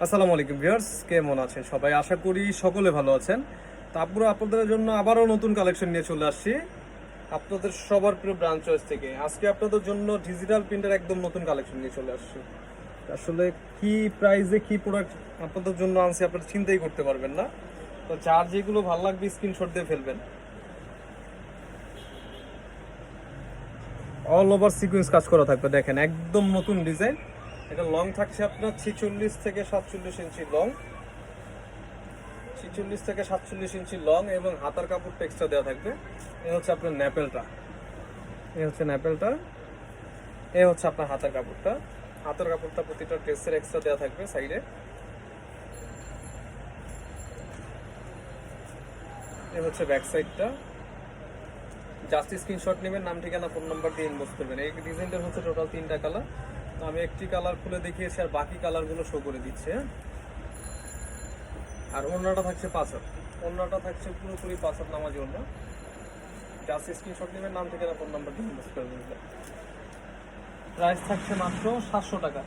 আসসালামু আলাইকুম ভিউয়ার্স, কেমন আছেন সবাই? আশা করি সকলে ভালো আছেন। তারপরে আপনাদের জন্য আবারও নতুন কালেকশন নিয়ে চলে আসছি। আপনাদের সবার প্রিয় ব্রাঞ্চ চয়েস থেকে। আজকে আপনাদের জন্য ডিজিটাল প্রিন্টের একদম নতুন কালেকশন নিয়ে চলে আসছি। আসলে কি প্রাইসে কি প্রোডাক্ট আপনাদের জন্য আনছি আপনারা চিন্তাই করতে পারবেন না। তো যার যেগুলো ভালো লাগবে স্ক্রিনশট দিয়ে ফেলবেন। অল ওভার সিকোয়েন্স কাজ করা থাকবে, দেখেন, একদম নতুন ডিজাইন এটা লং থাকছে আপনার ছিচল্লিশ থেকে সাতচল্লিশ ইঞ্চি লং ছিচল্লিশ থেকে সাতচল্লিশ ইঞ্চি লং এবং হাতার কাপড়টা এক্সট্রা দেওয়া থাকবে। এ হচ্ছে আপনার ন্যাপেলটা। এ হচ্ছে ন্যাপেলটা। এ হচ্ছে আপনার হাতার কাপড়টা। হাতার কাপড়টা প্রতিটা ড্রেসের এক্সট্রা দেওয়া থাকবে সাইডে এ। হচ্ছে ব্যাক সাইডটা জাস্ট স্ক্রিনশট নেবেন, নাম, ঠিকানা, ফোন নাম্বার দিয়ে ইনবক্স করবেন। এই ডিজাইনটার হচ্ছে টোটাল তিনটা কালার তো আমি একটি কালার খুলে দেখিয়েছি আর বাকি কালারগুলো শো করে দিচ্ছে হ্যাঁ? আর অন্যটা থাকছে পাঁচক। অন্যটা থাকছে পুরোপুরি পাঁচক নামাজি অন্য জাস্ট স্ক্রিনশট নেবেন, নাম, ঠিকানা, ফোন নাম্বার দিয়ে ইনবক্স করে প্রাইস থাকছে মাত্র সাতশো টাকা।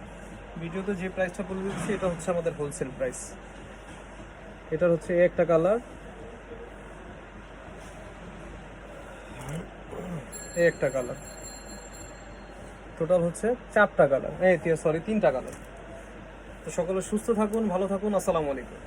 ভিডিওতে যে প্রাইসটা বলে দিচ্ছি, এটা হচ্ছে আমাদের হোলসেল প্রাইস এটার হচ্ছে একটা কালার এই একটা কালার টোটাল হচ্ছে চারটা কালার এই সরি তিনটা কালার তো সকলে সুস্থ থাকুন, ভালো থাকুন, আসসালামু আলাইকুম।